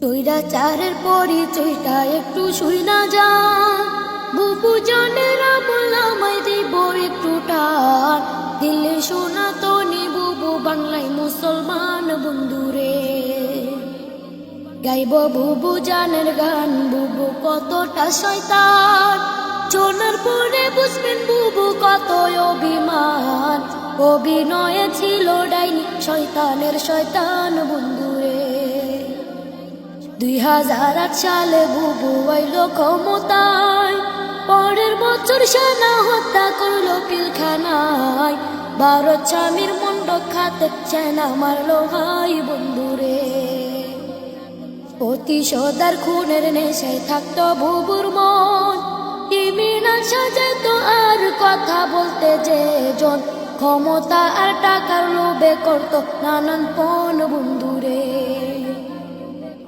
টইরা চারের পরিচয়টা একটু শুই না যা। বুবু জানেরা বললাম দিব একটু টান। দিল্লি শোনা তো বুবু বাংলায় মুসলমান বন্ধুরে। গাইব বুবু জানের গান, বুবু কতটা শয়তান। শোনার পরে বুঝবেন বুবু কত অভিমান। অভিনয়ে ছিল ডাইনি, শয়তানের শয়তান বন্ধুরে। দুই হাজার আট সালে বুবু আইল ক্ষমতায়। পরের বছর সেনা হত্যা করল পিলখানায়। ভারত স্বামীর মন্ড খাতে সেনা মারলো ভাই বন্ধুরে। প্রতিশোধার খুনের নেশায় থাকতো বুবুর মন। ক্রিমিনাল সাজাত আর কথা বলতে যে জন। ক্ষমতা আর টাকার লোভে করতো নানান পণ বন্ধুরে।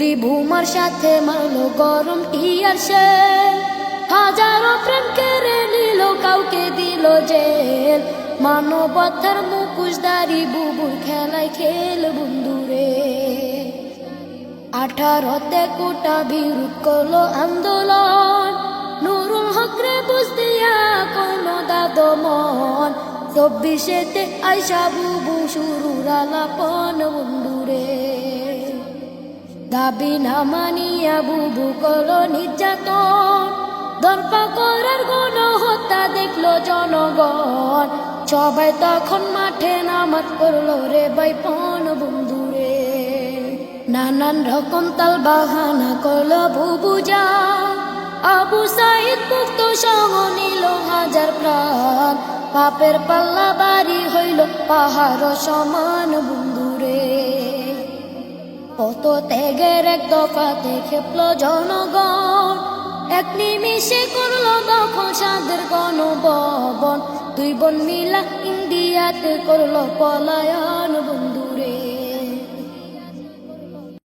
গুলি ভুমার সাথে মারলো গরম টিয়ার সে। হাজারো প্রেম কেড়ে নিল, কাউকে দিল জেল। মানবতার মুখোশধারী বুবুর খেলায় খেল বন্ধুরে। আঠারোতে কোটা বিরোধ করল আন্দোলন। নুরুল হকরে বুঝ দিয়া কোনো দাদো মন চব্বিশেতে আইসা বুবু শুরুর আলাপন বন্ধুরে। দাবি না মানিয়া বুবু করল নির্যাতন। দর্পা করার গণ হত্যা দেখল জনগণ। সবাই তখন মাঠে নামাজ করল রে বাইপন বন্ধুরে। নানান রকম তাল বাহানা করল বুবু যা আবু সাইদ মুক্ত সহ নিল হাজার প্রাণ। পাপের পাল্লা বাড়ি হইল পাহাড় সমান বন্ধুরে। কত ত্যাগের এক দফাতে খেপল জনগণ। এক নিমিষে করল দখল সাদের গণভবন। দুই বোন মিলা ইন্ডিয়াতে করল পলায়ন